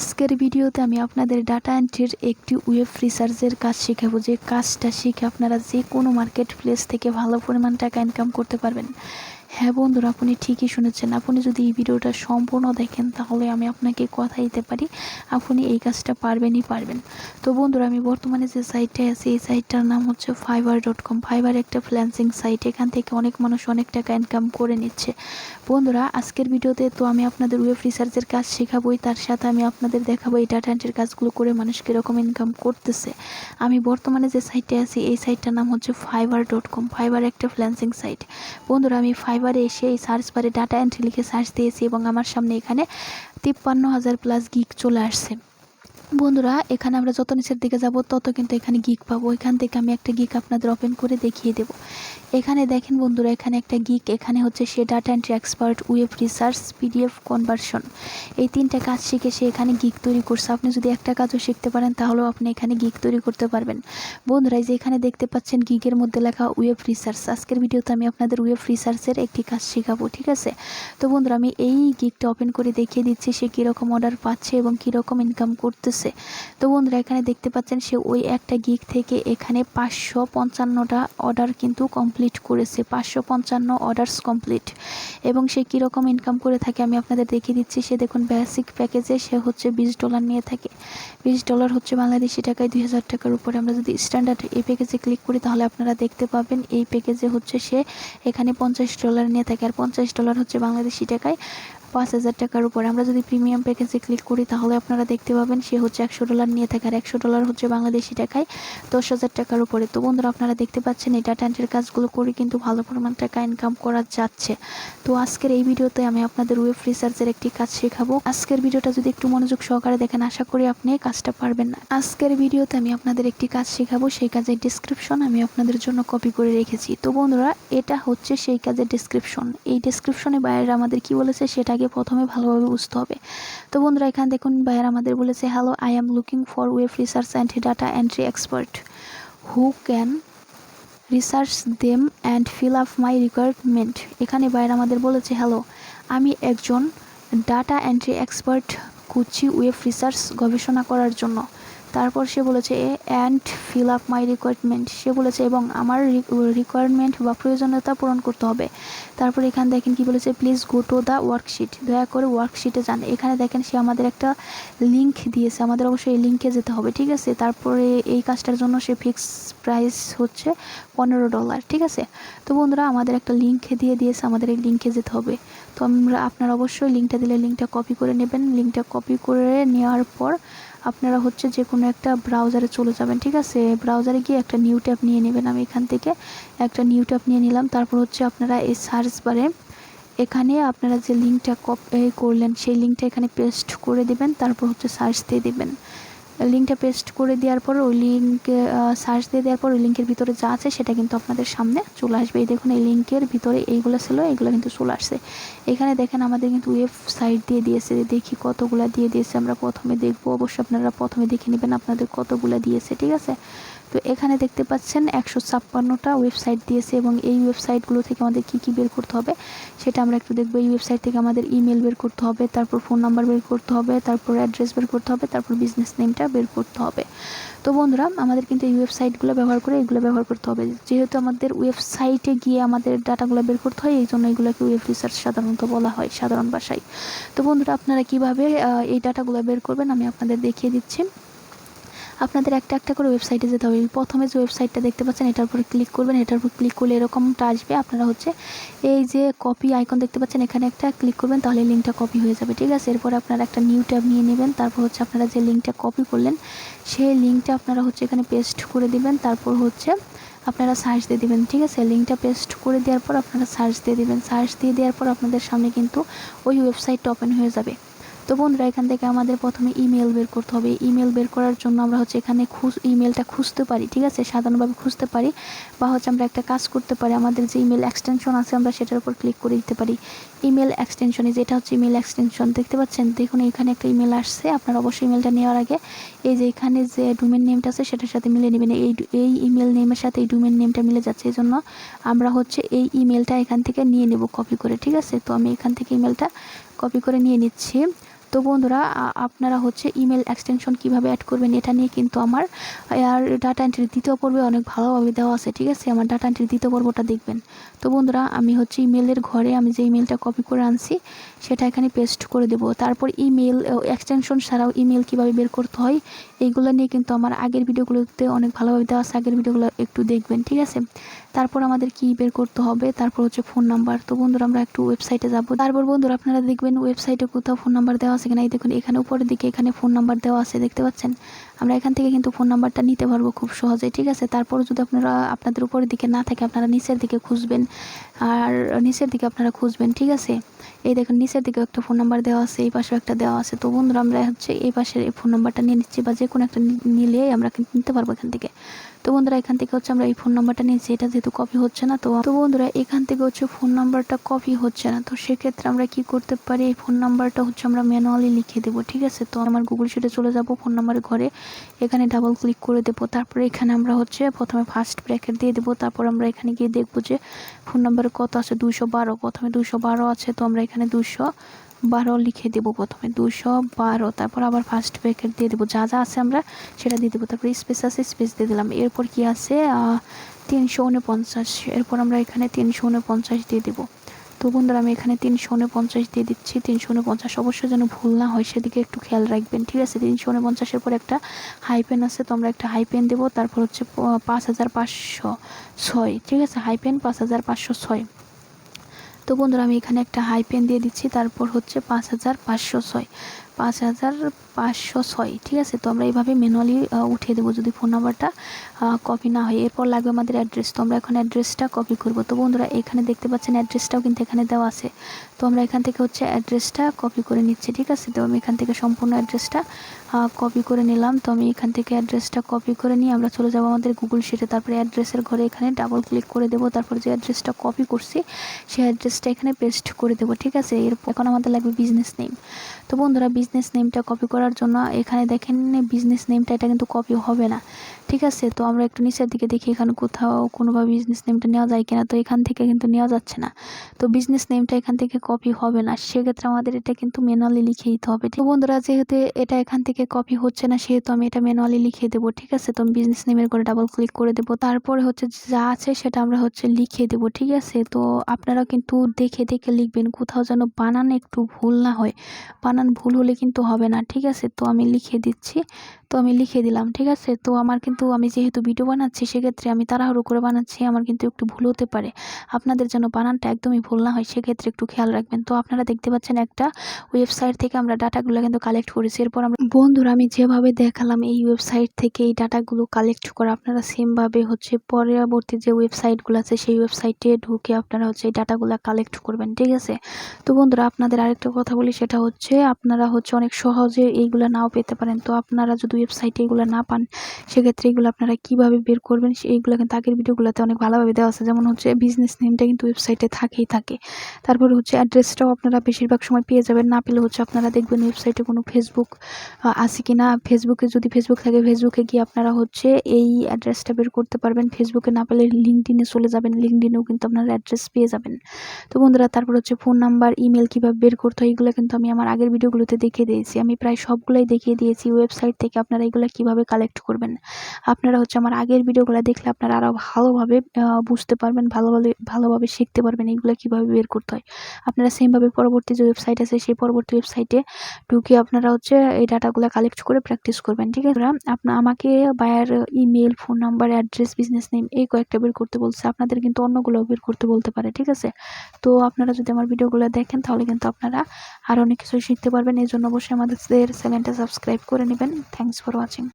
আজকের ভিডিওতে আমি আপনাদের ডাটা এন্ট্রির একটি ওয়েব রিসার্চের কাজ শেখাবো। যে কাজটা শিখে আপনারা যে কোনো মার্কেট প্লেস থেকে ভালো পরিমাণ টাকা ইনকাম করতে পারবেন। হ্যাঁ বন্ধুরা, আপনি ঠিকই শুনেছেন। আপনি যদি এই ভিডিওটা সম্পূর্ণ দেখেন, তাহলে আমি আপনাকে কথা দিতে পারি। আপনি এই কাজটা পারবেনই পারবেন। তো বন্ধুরা, আমি বর্তমানে যে সাইটে আছি, এই সাইটটার নাম হচ্ছে ফাইবার ডট কম ফাইবার একটা ফ্ল্যান্সিং সাইট এখান থেকে অনেক মানুষ অনেক টাকা ইনকাম করে নিচ্ছে। বন্ধুরা, আজকের ভিডিওতে তো আমি আপনাদের ওয়েব রিসার্চের কাজ শেখাবোই, তার সাথে আমি আপনাদের দেখাবো এই ডাটা এন্ট্রির কাজগুলো করে মানুষ কীরকম ইনকাম করতেছে। আমি বর্তমানে যে সাইটে আছি, এই সাইটটার নাম হচ্ছে ফাইবার ডট কম ফাইবার একটা ফ্ল্যান্সিং সাইট বন্ধুরা, আমি ফাইবারে এসে এই সার্চ বারে ডাটা এন্ট্রি লিখে সার্চ দিয়েছি এবং আমার সামনে এখানে তিপ্পান্ন হাজার প্লাস গিক চলে আসছে। বন্ধুরা, এখানে আমরা যত নিচের দিকে যাব, তত কিন্তু এখানে গিক পাবো। এখান থেকে আমি একটা গিক আপনাদের ওপেন করে দেখিয়ে দেব। এখানে দেখেন বন্ধুরা, এখানে একটা গিক এখানে হচ্ছে সে data entry expert web research PDF conversion এই তিনটা কাজ শিখে সে এখানে গিক তৈরি করছে। আপনি যদি একটা কাজও শিখতে পারেন, তাহলেও আপনি এখানে গিক তৈরি করতে পারবেন। বন্ধুরা যে এখানে দেখতে পাচ্ছেন গিগের মধ্যে লেখা ওয়েব রিসার্চ আজকের ভিডিওতে আমি আপনাদের ওয়েব রিসার্চের একটি কাজ শেখাবো, ঠিক আছে? তো বন্ধুরা, আমি এই গিকটা ওপেন করে দেখিয়ে দিচ্ছি, সে কীরকম অর্ডার পাচ্ছে এবং কীরকম ইনকাম করতেছে। তো বন্ধুরা, এখানে দেখতে পাচ্ছেন সে ওই একটা গিক থেকে এখানে পাঁচশো পঞ্চান্নটা অর্ডার কিন্তু কমপ্লিট করেছে, পাঁচশো পঞ্চান্ন অর্ডার্স কমপ্লিট এবং সে কীরকম ইনকাম করে থাকে আমি আপনাদের দেখিয়ে দিচ্ছি। সে দেখুন বেসিক প্যাকেজে সে হচ্ছে বিশ ডলার নিয়ে থাকে। বিশ ডলার হচ্ছে বাংলাদেশি টাকায় দুই হাজার টাকার উপরে। আমরা যদি স্ট্যান্ডার্ড এই প্যাকেজে ক্লিক করি, তাহলে আপনারা দেখতে পাবেন এই প্যাকেজে হচ্ছে সে এখানে পঞ্চাশ ডলার নিয়ে থাকে। আর পঞ্চাশ ডলার হচ্ছে বাংলাদেশি টাকায় পাঁচ হাজার টাকার উপরে। আমরা যদি প্রিমিয়াম প্যাকেজে ক্লিক করি, তাহলে আপনারা দেখতে পাবেন সে হচ্ছে একশো ডলার নিয়ে থাকে। আর একশো ডলার হচ্ছে বাংলাদেশি টাকায় দশ হাজার টাকার উপরে। তো বন্ধুরা, আপনারা দেখতে পাচ্ছেন এই ডাটা এন্ট্রির কাজগুলো করে কিন্তু ভালো পরিমাণ টাকা ইনকাম করা যাচ্ছে। তো আজকের এই ভিডিওতে আমি আপনাদের ওয়েব রিসার্চের একটি কাজ শেখাবো। আজকের ভিডিওটা যদি একটু মনোযোগ সহকারে দেখেন, আশা করি আপনি কাজটা পারবেন না। আজকের ভিডিওতে আমি আপনাদের একটি কাজ শেখাবো। সেই কাজের ডিসক্রিপশন আমি আপনাদের জন্য কপি করে রেখেছি। তো বন্ধুরা, এটা হচ্ছে সেই কাজের ডিসক্রিপশন এই ডিসক্রিপশনে বাইরে আমাদের কি বলেছে, সেটা আগে প্রথমে ভালোভাবে বুঝতে হবে। তো বন্ধুরা, এখানে দেখুন বাইরে আমাদের বলেছে hello I am looking for web research and data entry expert who can research them and fill up my requirement এখানে বাইরে আমাদের বলেছে হ্যালো আমি একজন ডাটা এন্ট্রি এক্সপার্ট খুঁজছি ওয়েব রিসার্চ গবেষণা করার জন্য। তারপর সে বলেছে and fill up my requirement সে বলেছে, এবং আমার রিকোয়ারমেন্ট বা প্রয়োজনীয়তা পূরণ করতে হবে। তারপর এখানে দেখেন কি বলেছে please go to the worksheet দয়া করে ওয়ার্কশিটে যান। এখানে দেখেন সে আমাদের একটা লিঙ্ক দিয়েছে। আমাদের অবশ্যই এই লিঙ্কে যেতে হবে, ঠিক আছে? তারপরে এই কাজটার জন্য সে ফিক্স প্রাইস হচ্ছে পনেরো ডলার ঠিক আছে? তো বন্ধুরা, আমাদের একটা লিঙ্ক দিয়ে দিয়েছে, আমাদের এই লিঙ্কে যেতে হবে। তো আমরা আপনারা অবশ্যই লিঙ্কটা দিলে লিঙ্কটা কপি করে নেবেন। লিঙ্কটা কপি করে নেওয়ার পর আপনারা হচ্ছে যে কোনো একটা ব্রাউজারে চলে যাবেন, ঠিক আছে? ব্রাউজারে গিয়ে একটা নিউ ট্যাব নিয়ে নেবেন আমি এখান থেকে। একটা নিউ ট্যাব নিয়ে নিলাম, তারপর হচ্ছে আপনারা এই সার্চ বারে এখানে আপনারা যে লিঙ্কটা কপি করলেন, সেই লিঙ্কটা এখানে পেস্ট করে দেবেন, তারপর হচ্ছে সার্চ দিয়ে দেবেন। লিঙ্কটা পেস্ট করে দেওয়ার পর ওই লিঙ্ক সার্চ দিয়ে দেওয়ার পর ওই লিঙ্কের ভিতরে যা আছে সেটা কিন্তু আপনাদের সামনে চলে আসবে। এই দেখুন, এই লিঙ্কের ভিতরে এইগুলো ছিল, এইগুলো কিন্তু চলে আসছে। এখানে দেখেন আমাদের কিন্তু ওয়েবসাইট দিয়ে দিয়েছে, দেখি কতগুলো দিয়ে দিয়েছে, আমরা প্রথমে দেখব। অবশ্যই আপনারা প্রথমে দেখে নেবেন আপনাদের কতগুলো দিয়েছে, ঠিক আছে? তো এখানে দেখতে পাচ্ছেন একশো ছাপ্পান্নটা ওয়েবসাইট দিয়েছে এবং এই ওয়েবসাইটগুলো থেকে আমাদের কী কী বের করতে হবে সেটা আমরা একটু দেখব। এই ওয়েবসাইট থেকে আমাদের ইমেল বের করতে হবে, তারপর ফোন নাম্বার বের করতে হবে, তারপর অ্যাড্রেস বের করতে হবে, তারপর বিজনেস নেমটা বের করতে হবে। তো বন্ধুরা, আমাদের কিন্তু এই ওয়েবসাইটগুলো ব্যবহার করে এগুলো ব্যবহার করতে হবে। যেহেতু আমাদের ওয়েবসাইটে গিয়ে আমাদের ডাটাগুলো বের করতে হয় এই জন্য এগুলোকে ওয়েব রিসার্চ সাধারণত বলা হয় সাধারণ ভাষায়। তো বন্ধুরা, আপনারা কীভাবে এই ডাটাগুলো বের করবেন আমি আপনাদের দেখিয়ে দিচ্ছি। আপনাদের একটা একটা করে ওয়েবসাইটে যেতে হবে। প্রথমে যে ওয়েবসাইটটা দেখতে পাচ্ছেন, এটার উপরে ক্লিক করবেন। এটার উপর ক্লিক করলে এরকমটা আসবে। আপনারা হচ্ছে এই যে কপি আইকন দেখতে পাচ্ছেন, এখানে একটা ক্লিক করবেন, তাহলে লিঙ্কটা কপি হয়ে যাবে। ঠিক আছে? এরপর আপনারা একটা নিউ ট্যাব নিয়ে নেবেন। তারপর হচ্ছে আপনারা যে লিঙ্কটা কপি করলেন, সেই লিঙ্কটা আপনারা হচ্ছে এখানে পেস্ট করে দিবেন। তারপর হচ্ছে আপনারা সার্চ দিয়ে দিবেন। ঠিক আছে? লিঙ্কটা পেস্ট করে দেওয়ার পর আপনারা সার্চ দিয়ে দিবেন। সার্চ দিয়ে দেওয়ার পর আপনাদের সামনে কিন্তু ওই ওয়েবসাইটটা ওপেন হয়ে যাবে। তো বন্ধুরা, এখান থেকে আমাদের প্রথমে ইমেল বের করতে হবে। ইমেল বের করার জন্য আমরা হচ্ছে এখানে খুঁজ ইমেলটা খুঁজতে পারি, ঠিক আছে? সাধারণভাবে খুঁজতে পারি বা হচ্ছে আমরা একটা কাজ করতে পারি। আমাদের যে ইমেল এক্সটেনশন আছে, আমরা সেটার উপর ক্লিক করে দিতে পারি। ইমেল এক্সটেনশনে যেটা হচ্ছে ইমেল এক্সটেনশন দেখতে পাচ্ছেন? দেখুন, এখানে একটা ইমেল আসছে। আপনার অবশ্যই ইমেলটা নেওয়ার আগে এই যে, এখানে যে ডোমেন নেমটা আছে, সেটার সাথে মিলে নেবেন। এই এই ইমেল নেমের সাথে এই ডোমেন নেমটা মিলে যাচ্ছে। এই জন্য আমরা হচ্ছে এই ইমেলটা এখান থেকে নিয়ে নেব কপি করে, ঠিক আছে? তো আমি এখান থেকে ইমেলটা কপি করে নিয়ে নিচ্ছি। তো বন্ধুরা আপনারা হচ্ছে ইমেল এক্সটেনশন কীভাবে অ্যাড করবেন এটা নিয়ে কিন্তু আমার, আর ডাটা এন্ট্রির দ্বিতীয় পর্বে অনেক ভালোভাবে দেওয়া আছে, ঠিক আছে? আমার ডাটা এন্ট্রির দ্বিতীয় পর্বটা দেখবেন। তো বন্ধুরা, আমি হচ্ছে ইমেলের ঘরে আমি যে ইমেলটা কপি করে আনছি, সেটা এখানে পেস্ট করে দেবো। তারপর ইমেল এক্সটেনশন ছাড়াও ইমেল কীভাবে বের করতে হয়, এইগুলো নিয়ে কিন্তু আমার আগের ভিডিওগুলোতে অনেক ভালোভাবে দেওয়া আছে, আগের ভিডিওগুলো একটু দেখবেন, ঠিক আছে? তারপর আমাদের কি বের করতে হবে, তারপর হচ্ছে ফোন নাম্বার তো বন্ধুরা, আমরা একটু ওয়েবসাইটে যাব। তারপর বন্ধুরা, আপনারা দেখবেন ওয়েবসাইটে কোথাও ফোন নাম্বার দেওয়া আছে কিনা এই দেখুন এখানে উপরের দিকে এখানে ফোন নাম্বার দেওয়া আছে দেখতে পাচ্ছেন? আমরা এখান থেকে কিন্তু ফোন নাম্বারটা নিতে পারব খুব সহজে, ঠিক আছে? তারপর যদি আপনারা আপনাদের উপরের দিকে না থাকে, আপনারা নিচের দিকে খুঁজবেন। আর নিচের দিকে আপনারা খুঁজবেন, ঠিক আছে? এই দেখুন, নিচের দিকে একটা ফোন নাম্বার দেওয়া আছে, এই পাশেও একটা দেওয়া আছে। তো বন্ধুরা, আমরা হচ্ছে এই পাশের এই ফোন নাম্বারটা নিয়ে নিচ্ছি বা যে কোনো একটা নি- নিলে আমরা কিন্তু নিতে পারব এখান থেকে। তো বন্ধুরা, এখান থেকে হচ্ছে আমরা এই ফোন নাম্বারটা নিয়েছি, এটা যেহেতু কপি হচ্ছে না, তো তো বন্ধুরা, এখান থেকে হচ্ছে ফোন নাম্বারটা কপি হচ্ছে না। তো সেক্ষেত্রে আমরা কি করতে পারি? এই ফোন নাম্বারটা হচ্ছে আমরা ম্যানুয়ালি লিখে দেবো, ঠিক আছে? তো আমার গুগল শিটে চলে যাব ফোন নাম্বারের ঘরে। এখানে ডাবল ক্লিক করে দেবো। তারপরে এখানে আমরা হচ্ছে প্রথমে ফার্স্ট ব্র্যাকেট দিয়ে দেবো। তারপর আমরা এখানে গিয়ে দেখব যে ফোন নাম্বারে কত আছে? দুশো বারো। প্রথমে দুশো বারো আছে, তো আমরা এখানে দুশো বারো লিখে দেবো প্রথমে। দুশো বারো। তারপর আবার ফার্স্ট ব্র্যাকেট দিয়ে দেবো। যা যা আছে আমরা সেটা দিয়ে দেবো। তারপর স্পেস আছে স্পেস দিয়ে দিলাম। এরপর কি আছে? তিনশো উনপঞ্চাশ। এরপর আমরা এখানে তিনশো উনপঞ্চাশ দিয়ে দেবো। তো বন্ধুরা আমি এখানে তিনশো উনপঞ্চাশ দিয়ে দিচ্ছি। তিনশো উনপঞ্চাশ অবশ্যই যেন ভুল না হয়, সেদিকে একটু খেয়াল রাখবেন। ঠিক আছে, তিনশো উনপঞ্চাশের পর একটা হাই পেন আছে, তো আমরা একটা হাই পেন দেবো। তারপর হচ্ছে পাঁচ হাজার পাঁচশো ছয়। ঠিক আছে হাই পেন পাঁচ হাজার পাঁচশো ছয়। তো বন্ধুরা, আমি এখানে একটা হাই পেন দিয়ে দিচ্ছি, তারপর হচ্ছে পাঁচ হাজার পাঁচশো ছয়। পাঁচ হাজার পাঁচশো ছয়, ঠিক আছে? তো আমরা এইভাবে ম্যানুয়ালি উঠিয়ে দেবো যদি ফোন নাম্বারটা কপি না হয়। এরপর লাগবে আমাদের অ্যাড্রেস তো আমরা এখন অ্যাড্রেসটা কপি করব। তো বন্ধুরা, এখানে দেখতে পাচ্ছেন অ্যাড্রেসটাও কিন্তু এখানে দেওয়া আছে। তো আমরা এখান থেকে হচ্ছে অ্যাড্রেসটা কপি করে নিচ্ছি, ঠিক আছে? তো আমি এখান থেকে সম্পূর্ণ অ্যাড্রেসটা কপি করে নিলাম। তো আমি এখান থেকে অ্যাড্রেসটা কপি করে নিয়ে আমরা চলে যাব আমাদের গুগল শিটে তারপরে অ্যাড্রেসের ঘরে এখানে ডাবল ক্লিক করে দেবো। তারপর যে অ্যাড্রেসটা কপি করছি, সেই অ্যাড্রেসটা এখানে পেস্ট করে দেবো, ঠিক আছে? এরপর এখন আমাদের লাগবে বিজনেস নেম তো বন্ধুরা বিজনেস নেমটা কপি করার জন্য এখানে দেখেন বিজনেস নেমটা এটা কিন্তু কপি হবে না। ঠিক আছে? তো আমরা একটু নিচের দিকে দেখি এখানে কোথাও কোনোভাবে বিজনেস নেমটা নেওয়া যায় কিনা। তো এখান থেকে কিন্তু নেওয়া যাচ্ছে না। তো বিজনেস নেমটা এখান থেকে কপি হবে না। সেক্ষেত্রে আমাদের এটা কিন্তু ম্যানুয়ালি লিখে দিতে হবে। তো বন্ধুরা, যেহেতু এটা এখান থেকে কপি হচ্ছে না, সেহেতু আমি এটা ম্যানুয়ালি লিখে দেবো। ঠিক আছে? তো বিজনেস নেমের করে ডাবল ক্লিক করে দেবো। তারপরে হচ্ছে যা আছে সেটা আমরা হচ্ছে লিখে দেবো। ঠিক আছে? তো আপনারা কিন্তু দেখে দেখে লিখবেন। কোথাও যেন বানান একটু ভুল না হয়। বানান ভুল হলে কিন্তু হবে না, ঠিক আছে? তো আমি লিখে দিচ্ছি, তো আমি লিখে দিলাম, ঠিক আছে? তো আমার কিন্তু, আমি যেহেতু ভিডিও বানাচ্ছি, সেক্ষেত্রে আমি তাড়াহুড়ো করে বানাচ্ছি, আমার কিন্তু একটু ভুল হতে পারে। আপনাদের যেন বানানটা একদমই ভুল না হয়, সেক্ষেত্রে একটু খেয়াল রাখবেন। তো আপনারা দেখতে পাচ্ছেন একটা ওয়েবসাইট থেকে আমরা ডাটাগুলো কিন্তু কালেক্ট করেছি। এরপর আমরা, বন্ধুরা, আমি যেভাবে দেখালাম এই ওয়েবসাইট থেকে এই ডাটাগুলো কালেক্ট করে, আপনারা সেমভাবে হচ্ছে পরবর্তী যে ওয়েবসাইটগুলো আছে, সেই ওয়েবসাইটে ঢুকে আপনারা হচ্ছে এই ডাটাগুলো কালেক্ট করবেন, ঠিক আছে? তো বন্ধুরা, আপনাদের আরেকটা কথা বলি, সেটা হচ্ছে, আপনারা হচ্ছে অনেক সহজে এইগুলো নাও পেতে পারেন। তো আপনারা যদি ওয়েবসাইটে এগুলো না পান, সেক্ষেত্রে এগুলো আপনারা কীভাবে বের করবেন এইগুলো কিন্তু আগের ভিডিওগুলোতে অনেক ভালোভাবে দেওয়া আছে। যেমন হচ্ছে বিজনেস নেমটা কিন্তু ওয়েবসাইটে থাকেই থাকে। তারপরে হচ্ছে অ্যাড্রেসটাও আপনারা বেশিরভাগ সময় পেয়ে যাবেন। না পেলে হচ্ছে আপনারা দেখবেন ওয়েবসাইটে কোনো ফেসবুক আছে কি না ফেসবুকে যদি ফেসবুক থাকে ফেসবুকে গিয়ে আপনারা হচ্ছে এই অ্যাড্রেসটা বের করতে পারবেন। ফেসবুকে না পেলে লিঙ্কডিনে চলে যাবেন। লিঙ্কডিনেও কিন্তু আপনারা অ্যাড্রেস পেয়ে যাবেন। তো বন্ধুরা, তারপর হচ্ছে ফোন নাম্বার ইমেল কীভাবে বের করতে হয়, এগুলো কিন্তু আমি আমার আগের ভিডিওগুলোতে দেখিয়ে দিয়েছি। আমি প্রায় সবগুলোই দেখিয়ে দিয়েছি। ওয়েবসাইট থেকে আপনারা এগুলো কীভাবে কালেক্ট করবেন? আপনারা হচ্ছে আমার আগের ভিডিওগুলো দেখলে আপনারা আরও ভালোভাবে বুঝতে পারবেন, ভালোভাবে ভালোভাবে শিখতে পারবেন এগুলো কীভাবে বের করতে হয়। আপনারা সেমভাবে পরবর্তী যে ওয়েবসাইট আছে, সেই পরবর্তী ওয়েবসাইটে ঢুকে আপনারা হচ্ছে এই ডাটাগুলো কালেক্ট করে প্র্যাকটিস করবেন, ঠিক আছে? আপনার আমাকে buyer email phone number address business name এই কয়েকটা বের করতে বলছে। আপনাদের কিন্তু অন্যগুলো বের করতে বলতে পারে, ঠিক আছে? তো আপনারা যদি আমার ভিডিওগুলো দেখেন, তাহলে কিন্তু আপনারা আরও অনেক কিছু শিখতে পারবেন। এই জন্য অবশ্যই আমাদের চ্যানেলটা সাবস্ক্রাইব করে নেবেন। Thanks for watching